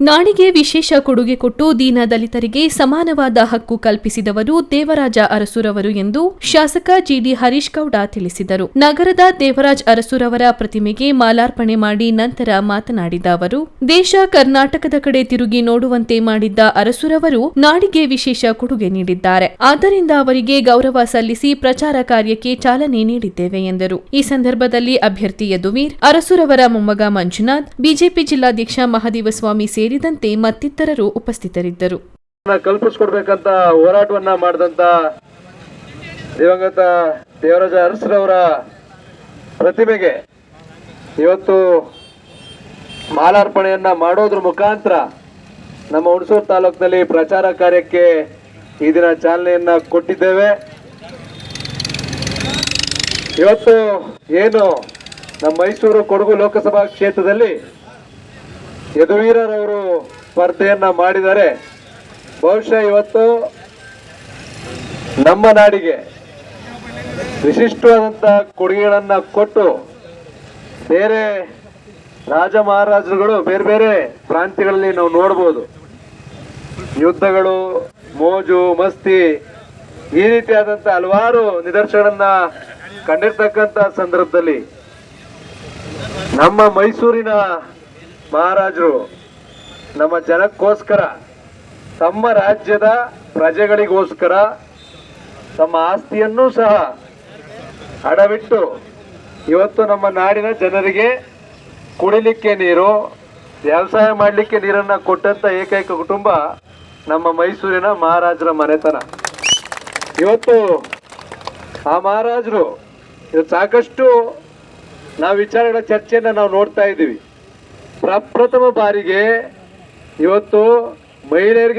ನಾಡಿಗೆ ವಿಶೇಷ ಕೊಡುಗೆ ಕೊಟ್ಟು ದೀನ ದಲಿತರಿಗೆ ಸಮಾನವಾದ ಹಕ್ಕು ಕಲ್ಪಿಸಿದವರು ದೇವರಾಜ ಅರಸುರವರು ಎಂದು ಶಾಸಕ ಜಿಡಿ ಹರೀಶ್ ಗೌಡ ತಿಳಿಸಿದರು. ನಗರದ ದೇವರಾಜ್ ಅರಸುರವರ ಪ್ರತಿಮೆಗೆ ಮಾಲಾರ್ಪಣೆ ಮಾಡಿ ನಂತರ ಮಾತನಾಡಿದ ಅವರು, ದೇಶ ಕರ್ನಾಟಕದ ಕಡೆ ತಿರುಗಿ ನೋಡುವಂತೆ ಮಾಡಿದ್ದ ಅರಸುರವರು ನಾಡಿಗೆ ವಿಶೇಷ ಕೊಡುಗೆ ನೀಡಿದ್ದಾರೆ. ಆದ್ದರಿಂದ ಅವರಿಗೆ ಗೌರವ ಸಲ್ಲಿಸಿ ಪ್ರಚಾರ ಕಾರ್ಯಕ್ಕೆ ಚಾಲನೆ ನೀಡಿದ್ದೇವೆ ಎಂದರು. ಈ ಸಂದರ್ಭದಲ್ಲಿ ಅಭ್ಯರ್ಥಿ ಯದುವೀರ್, ಅರಸುರವರ ಮೊಮ್ಮಗ ಮಂಜುನಾಥ್, ಬಿಜೆಪಿ ಜಿಲ್ಲಾಧ್ಯಕ್ಷ ಮಹದೇವಸ್ವಾಮಿ ಸೇರಿದಂತೆ ಮತ್ತಿತರರು ಉಪಸ್ಥಿತರಿದ್ದರು. ಕಲ್ಪಿಸ್ಕೊಡ್ಬೇಕಂತ ಹೋರಾಟವನ್ನ ಮಾಡಿದಂತ ದಿವಂಗತ ದೇವರಾಜ ಅರಸರವರ ಪ್ರತಿಮೆಗೆ ಇವತ್ತು ಮಾಲಾರ್ಪಣೆಯನ್ನ ಮಾಡೋದ್ರ ಮುಖಾಂತರ ನಮ್ಮ ಹುಣಸೂರು ತಾಲೂಕಿನಲ್ಲಿ ಪ್ರಚಾರ ಕಾರ್ಯಕ್ಕೆ ಈ ದಿನ ಚಾಲನೆಯನ್ನ ಕೊಟ್ಟಿದ್ದೇವೆ. ಇವತ್ತು ಏನು ನಮ್ಮ ಮೈಸೂರು ಕೊಡಗು ಲೋಕಸಭಾ ಕ್ಷೇತ್ರದಲ್ಲಿ ಯದುವೀರರವರು ಸ್ಪರ್ಧೆಯನ್ನ ಮಾಡಿದರೆ ಬಹುಶಃ ಇವತ್ತು ನಮ್ಮ ನಾಡಿಗೆ ವಿಶಿಷ್ಟವಾದಂತ ಕೊಡುಗೆಗಳನ್ನ ಕೊಟ್ಟು ಬೇರೆ ರಾಜ ಮಹಾರಾಜರುಗಳು ಬೇರೆ ಬೇರೆ ಪ್ರಾಂತ್ಯಗಳಲ್ಲಿ ನಾವು ನೋಡ್ಬೋದು. ಯುದ್ಧಗಳು, ಮೋಜು, ಮಸ್ತಿ ಈ ರೀತಿಯಾದಂತ ಹಲವಾರು ನಿದರ್ಶನಗಳನ್ನ ಕಂಡಿರ್ತಕ್ಕಂತ ಸಂದರ್ಭದಲ್ಲಿ ನಮ್ಮ ಮೈಸೂರಿನ ಮಹಾರಾಜರು, ನಮ್ಮ ಜನಕ್ಕೋಸ್ಕರ, ತಮ್ಮ ರಾಜ್ಯದ ಪ್ರಜೆಗಳಿಗೋಸ್ಕರ, ತಮ್ಮ ಆಸ್ತಿಯನ್ನೂ ಸಹ ಅಡವಿಟ್ಟು, ಇವತ್ತು ನಮ್ಮ ನಾಡಿನ ಜನರಿಗೆ ಕುಡಿಲಿಕ್ಕೆ ನೀರು, ವ್ಯವಸಾಯ ಮಾಡಲಿಕ್ಕೆ ನೀರನ್ನು ಕೊಟ್ಟಂತ ಏಕೈಕ ಕುಟುಂಬ ನಮ್ಮ ಮೈಸೂರಿನ ಮಹಾರಾಜರ ಮನೆತನ. ಇವತ್ತು ಆ ಮಹಾರಾಜರು ಇವತ್ತು ಸಾಕಷ್ಟು ನಾವು ವಿಚಾರಗಳ ಚರ್ಚೆಯನ್ನು ನಾವು ನೋಡ್ತಾ ಇದ್ದೀವಿ. ಪ್ರಪ್ರಥಮ ಬಾರಿಗೆ ಇವತ್ತು ಮಹಿಳೆಯರಿಗೆ